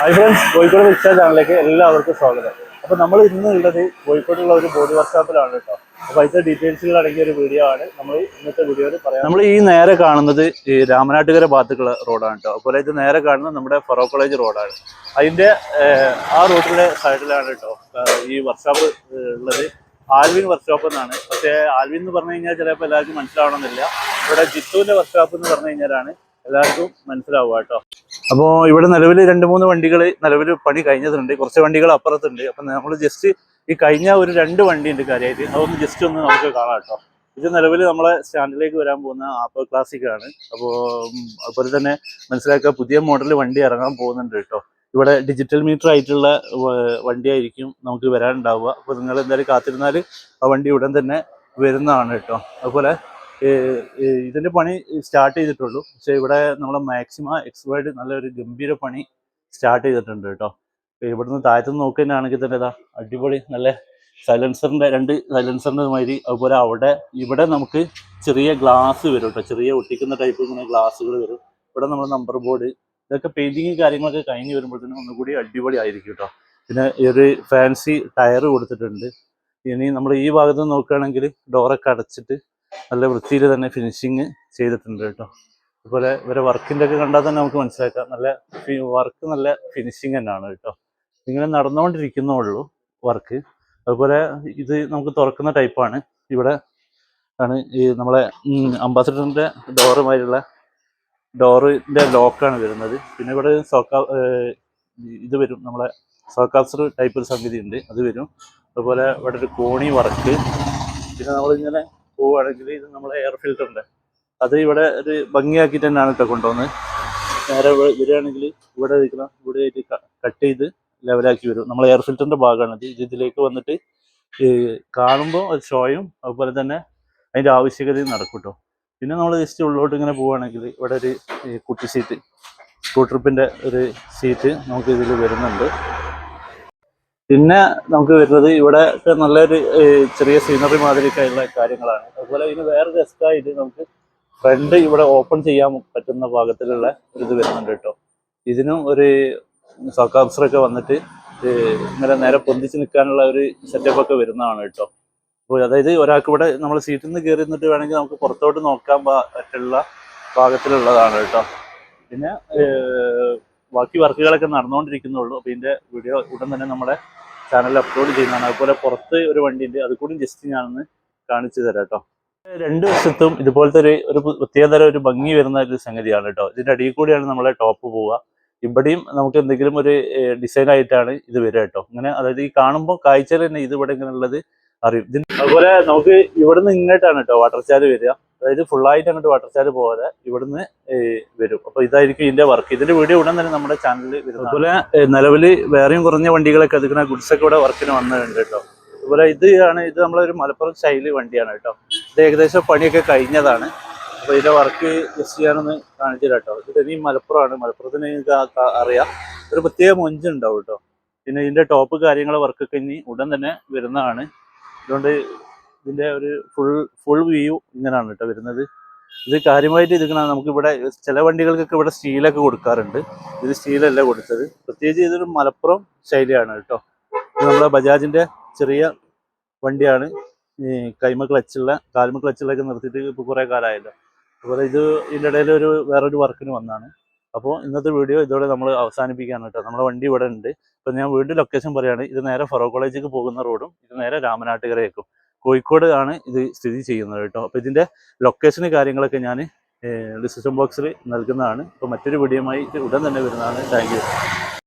Hi friends Kozhikode rickshaw ചാനലിലേക്ക് എല്ലാവർക്കും സ്വാഗതം. അപ്പോൾ നമ്മൾ ഇന്ന് ഉള്ളത് കോഴിക്കോടുള്ള ഒരു ബോഡി വർക്ക്ഷോപ്പിലാണ് കേട്ടോ അപ്പോൾ അതിന്റെ ഡീറ്റെയിൽസുകൾ അടങ്ങിയ ഒരു വീഡിയോ ആണ്. നമ്മൾ ഇന്നത്തെ വീഡിയോയിൽ പറയാം നമ്മൾ ഈ നേരെ കാണുന്നത് ഈ രാമനാട്ടുകര ഭാഗത്തുള്ള റോഡാണ് കേട്ടോ അതുപോലെ ഇത് നേരെ കാണുന്നത് നമ്മുടെ ഫറോ കോളേജ് റോഡാണ് അതിന്റെ ആ റോഡിന്റെ സൈഡിലാണ് കേട്ടോ ഈ വർക്ക്ഷോപ്പ് ഉള്ളത്. ആൽവിൻ വർക്ക്ഷോപ്പ് എന്നാണ്. പക്ഷേ ആൽവിൻ എന്ന് പറഞ്ഞു കഴിഞ്ഞാൽ ചിലപ്പോൾ എല്ലാവർക്കും മനസ്സിലാവണമെന്നില്ല. ഇവിടെ ജിത്തുവിന്റെ വർക്ക്ഷോപ്പ് എന്ന് പറഞ്ഞു കഴിഞ്ഞാലാണ് എല്ലാവർക്കും മനസ്സിലാവുക കേട്ടോ. അപ്പോൾ ഇവിടെ നിലവിൽ രണ്ട് മൂന്ന് വണ്ടികൾ നിലവിൽ പണി കഴിഞ്ഞതുണ്ട് കുറച്ച് വണ്ടികൾ അപ്പുറത്തുണ്ട്. അപ്പം നമ്മൾ ജസ്റ്റ് ഈ കഴിഞ്ഞ ഒരു രണ്ട് വണ്ടി ഉണ്ട് കാര്യമായിട്ട്. അതൊന്ന് ജസ്റ്റ് ഒന്ന് നമുക്ക് കാണാം കേട്ടോ. ഇത് നിലവിൽ നമ്മളെ സ്റ്റാൻഡിലേക്ക് വരാൻ പോകുന്ന ആപ്പർ ക്ലാസിക് ആണ്. അപ്പോൾ അതുപോലെ തന്നെ മനസ്സിലാക്കുക പുതിയ മോഡൽ വണ്ടി ഇറങ്ങാൻ പോകുന്നുണ്ട് കേട്ടോ. ഇവിടെ ഡിജിറ്റൽ മീറ്റർ ആയിട്ടുള്ള വണ്ടിയായിരിക്കും നമുക്ക് വരാനുണ്ടാവുക. അപ്പോൾ നിങ്ങൾ എന്തായാലും കാത്തിരുന്നാൽ ആ വണ്ടി ഉടൻ തന്നെ വരുന്നതാണ് കേട്ടോ. അതുപോലെ ഇതിന്റെ പണി സ്റ്റാർട്ട് ചെയ്തിട്ടുള്ളൂ. പക്ഷേ ഇവിടെ നമ്മളെ മാക്സിമ എക്സ്പേർട്ട് നല്ലൊരു ഗംഭീര പണി സ്റ്റാർട്ട് ചെയ്തിട്ടുണ്ട് കേട്ടോ. ഇവിടുന്ന് താഴത്തുനിന്ന് നോക്കുന്നതാണെങ്കിൽ തന്നെ ഇതാ അടിപൊളി നല്ല സൈലൻസറിന്റെ രണ്ട് സൈലൻസറിന്റെ മാതിരി. അതുപോലെ അവിടെ ഇവിടെ നമുക്ക് ചെറിയ ഗ്ലാസ് വരും കേട്ടോ. ചെറിയ ഒട്ടിക്കുന്ന ടൈപ്പ് ഇങ്ങനെ ഗ്ലാസ്സുകൾ വരും. ഇവിടെ നമ്മൾ നമ്പർ ബോർഡ് ഇതൊക്കെ പെയിന്റിങ് കാര്യങ്ങളൊക്കെ കഴിഞ്ഞ് വരുമ്പോഴത്തേനും ഒന്നുകൂടി അടിപൊളി ആയിരിക്കും കേട്ടോ. പിന്നെ ഒരു ഫാൻസി ടയർ കൊടുത്തിട്ടുണ്ട്. ഇനി നമ്മൾ ഈ ഭാഗത്ത് നോക്കുകയാണെങ്കിൽ ഡോറൊക്കെ അടച്ചിട്ട് നല്ല വൃത്തിയിൽ തന്നെ ഫിനിഷിങ് ചെയ്തിട്ടുണ്ട് കേട്ടോ. അതുപോലെ ഇവരെ വർക്കിന്റെ ഒക്കെ കണ്ടാൽ തന്നെ നമുക്ക് മനസ്സിലാക്കാം. നല്ല വർക്ക് നല്ല ഫിനിഷിങ് തന്നെയാണ് കേട്ടോ. ഇങ്ങനെ നടന്നുകൊണ്ടിരിക്കുന്നുള്ളൂ വർക്ക് അതുപോലെ ഇത് നമുക്ക് തുറക്കുന്ന ടൈപ്പാണ് ഇവിടെ ആണ് ഈ നമ്മളെ അംബാസിഡറിന്റെ ഡോറുമായിട്ടുള്ള ഡോറിന്റെ ലോക്കാണ് വരുന്നത്. പിന്നെ ഇവിടെ സോക്കാ ഇത് വരും. നമ്മളെ സോക്കാസർ ടൈപ്പ് ഒരു സംഗതി ഉണ്ട്. അത് വരും. അതുപോലെ ഇവിടെ ഒരു കോണി വർക്ക് പിന്നെ നമ്മളിങ്ങനെ പോവുകയാണെങ്കിൽ ഇത് നമ്മളെ എയർ ഫിൽറ്ററിന്റെ അത് ഇവിടെ ഒരു ഭംഗിയാക്കിയിട്ട് തന്നെയാണ് കേട്ടോ കൊണ്ടുവന്നത് നേരെ വരികയാണെങ്കിൽ ഇവിടെ നിൽക്കുന്ന ഇവിടെ കട്ട് ചെയ്ത് ലെവലാക്കി വരും. നമ്മൾ എയർ ഫിൽറ്ററിന്റെ ഇത്. ഇത് ഇതിലേക്ക് വന്നിട്ട് ഈ കാണുമ്പോൾ അത് ഷോയും അതുപോലെ തന്നെ അതിന്റെ ആവശ്യകതയും നടക്കും കേട്ടോ പിന്നെ നമ്മൾ ജസ്റ്റ് ഉള്ളോട്ട് ഇങ്ങനെ പോവുകയാണെങ്കിൽ ഇവിടെ ഒരു കുട്ടി സീറ്റ് സ്കൂട്ടർപ്പിന്റെ ഒരു സീറ്റ് നമുക്ക് ഇതിൽ വരുന്നുണ്ട്. പിന്നെ നമുക്ക് വരുന്നത് ഇവിടെ നല്ലൊരു ചെറിയ സീനറി മാതിരിയൊക്കെയുള്ള കാര്യങ്ങളാണ്. അതുപോലെ ഇതിന് വേറെ രസമായിട്ട് നമുക്ക് ഫ്രണ്ട് ഇവിടെ ഓപ്പൺ ചെയ്യാൻ പറ്റുന്ന പാകത്തിലുള്ള ഒരു ഇത് വരുന്നുണ്ട് കേട്ടോ. ഇതിനും ഒരു സർക്കാർസറൊക്കെ വന്നിട്ട് ഇങ്ങനെ നേരെ പൊന്തിച്ച് നിൽക്കാനുള്ള ഒരു സെറ്റപ്പ് ഒക്കെ വരുന്നതാണ് കേട്ടോ. അപ്പോൾ അതായത് ഒരാൾക്ക് ഇവിടെ നമ്മൾ സീറ്റിൽ നിന്ന് കയറി നിന്നിട്ട് വേണമെങ്കിൽ നമുക്ക് പുറത്തോട്ട് നോക്കാൻ പറ്റുള്ള പാകത്തിലുള്ളതാണ് കേട്ടോ. പിന്നെ ബാക്കി വർക്കുകളൊക്കെ നടന്നുകൊണ്ടിരിക്കുന്നുള്ളൂ. അപ്പോൾ ഇതിന്റെ വീഡിയോ ഉടൻ തന്നെ നമ്മുടെ ചാനലിൽ അപ്ലോഡ് ചെയ്യുന്നതാണ്. അതുപോലെ പുറത്ത് ഒരു വണ്ടി ഉണ്ട് അത് കൂടി ജസ്റ്റ് ഞാനൊന്ന് കാണിച്ചു തരാം കേട്ടോ രണ്ട് വശത്തും ഇതുപോലത്തെ ഒരു ഒരു പ്രത്യേകതര ഒരു ഭംഗി വരുന്ന ഒരു സംഗതിയാണ് കേട്ടോ ഇതിന്റെ അടിയിൽ കൂടിയാണ് നമ്മളെ ടോപ്പ് പോവുക. ഇവിടെയും നമുക്ക് എന്തെങ്കിലും ഒരു ഡിസൈൻ ആയിട്ടാണ് ഇത് വരിക കേട്ടോ ഇങ്ങനെ അതായത് ഈ കാണുമ്പോൾ കാഴ്ചയിൽ തന്നെ ഇത് ഇവിടെ ഇങ്ങനെ ഉള്ളത് അറിയും അതുപോലെ നമുക്ക് ഇവിടുന്ന് ഇങ്ങോട്ടാണ് കേട്ടോ വാട്ടർ ചാൽ വരിക. അതായത് ഫുള്ളായിട്ട് അങ്ങോട്ട് വാട്ടർ ചാർജ് പോകാതെ ഇവിടുന്ന് വരും. അപ്പൊ ഇതായിരിക്കും ഇതിന്റെ വർക്ക് ഇതിന്റെ വീഡിയോ ഉടൻ തന്നെ നമ്മുടെ ചാനലിൽ അതുപോലെ നിലവിൽ വേറെയും കുറഞ്ഞ വണ്ടികളൊക്കെ എടുക്കുന്ന ഗുഡ്സ് ഒക്കെ ഇവിടെ വർക്കിന് വന്നിട്ടുണ്ട് കേട്ടോ. അതുപോലെ ഇത് ആണ് ഇത് നമ്മളൊരു മലപ്പുറം ശൈലി വണ്ടിയാണ് കേട്ടോ. ഇത് ഏകദേശം പണിയൊക്കെ കഴിഞ്ഞതാണ്. അപ്പൊ ഇതിന്റെ വർക്ക് ജസ്റ്റ് ചെയ്യാനൊന്ന് കാണിച്ചു കേട്ടോ. ഇത് ഇനി മലപ്പുറമാണ്. മലപ്പുറത്തിന് നിങ്ങൾക്ക് അറിയാം. ഒരു പ്രത്യേക മൊഞ്ച് ഉണ്ടാവും കേട്ടോ. പിന്നെ ഇതിന്റെ ടോപ്പ് കാര്യങ്ങളെ വർക്കൊക്കെ ഇനി ഉടൻ തന്നെ വരുന്നതാണ്. അതുകൊണ്ട് ഇതിന്റെ ഒരു ഫുൾ ഫുൾ വ്യൂ ഇങ്ങനെയാണ് കേട്ടോ വരുന്നത്. ഇത് കാര്യമായിട്ട് ഇതിങ്ങനെ നമുക്കിവിടെ ചില വണ്ടികൾക്കൊക്കെ ഇവിടെ സ്റ്റീലൊക്കെ കൊടുക്കാറുണ്ട്. ഇത് സ്റ്റീലല്ല കൊടുത്തത്. പ്രത്യേകിച്ച് ഇതൊരു മലപ്പുറം ശൈലിയാണ് കേട്ടോ. ഇത് നമ്മുടെ ബജാജിന്റെ ചെറിയ വണ്ടിയാണ്. ഈ കൈമ ക്ലച്ചുള്ള കാൽമ ക്ലച്ചുള്ളൊക്കെ നിർത്തിയിട്ട് ഇപ്പോൾ കുറേ കാലമായല്ലോ അതുപോലെ ഇത് ഇതിന്റെ ഇടയിൽ ഒരു വേറൊരു വർക്കിന് വന്നാണ്. അപ്പോൾ ഇന്നത്തെ വീഡിയോ ഇതോടെ നമ്മൾ അവസാനിപ്പിക്കുകയാണ് കേട്ടോ. നമ്മുടെ വണ്ടി ഇവിടെ ഉണ്ട്. അപ്പോൾ ഞാൻ വീണ്ടും ലൊക്കേഷൻ പറയുകയാണ് ഇത് നേരെ ഫറോ കോളേജിലേക്ക് പോകുന്ന റോഡും ഇത് നേരെ രാമനാട്ടുകരയേക്കും. കോഴിക്കോട് ആണ് ഇത് സ്ഥിതി ചെയ്യുന്നത് കേട്ടോ. അപ്പോൾ ഇതിന്റെ ലൊക്കേഷന് കാര്യങ്ങളൊക്കെ ഞാൻ ഡിസിഷൻ ബോക്സിൽ നൽകുന്നതാണ്. അപ്പോൾ മറ്റൊരു വീഡിയോയുമായി ഉടൻ തന്നെ വരുന്നതാണ്. താങ്ക്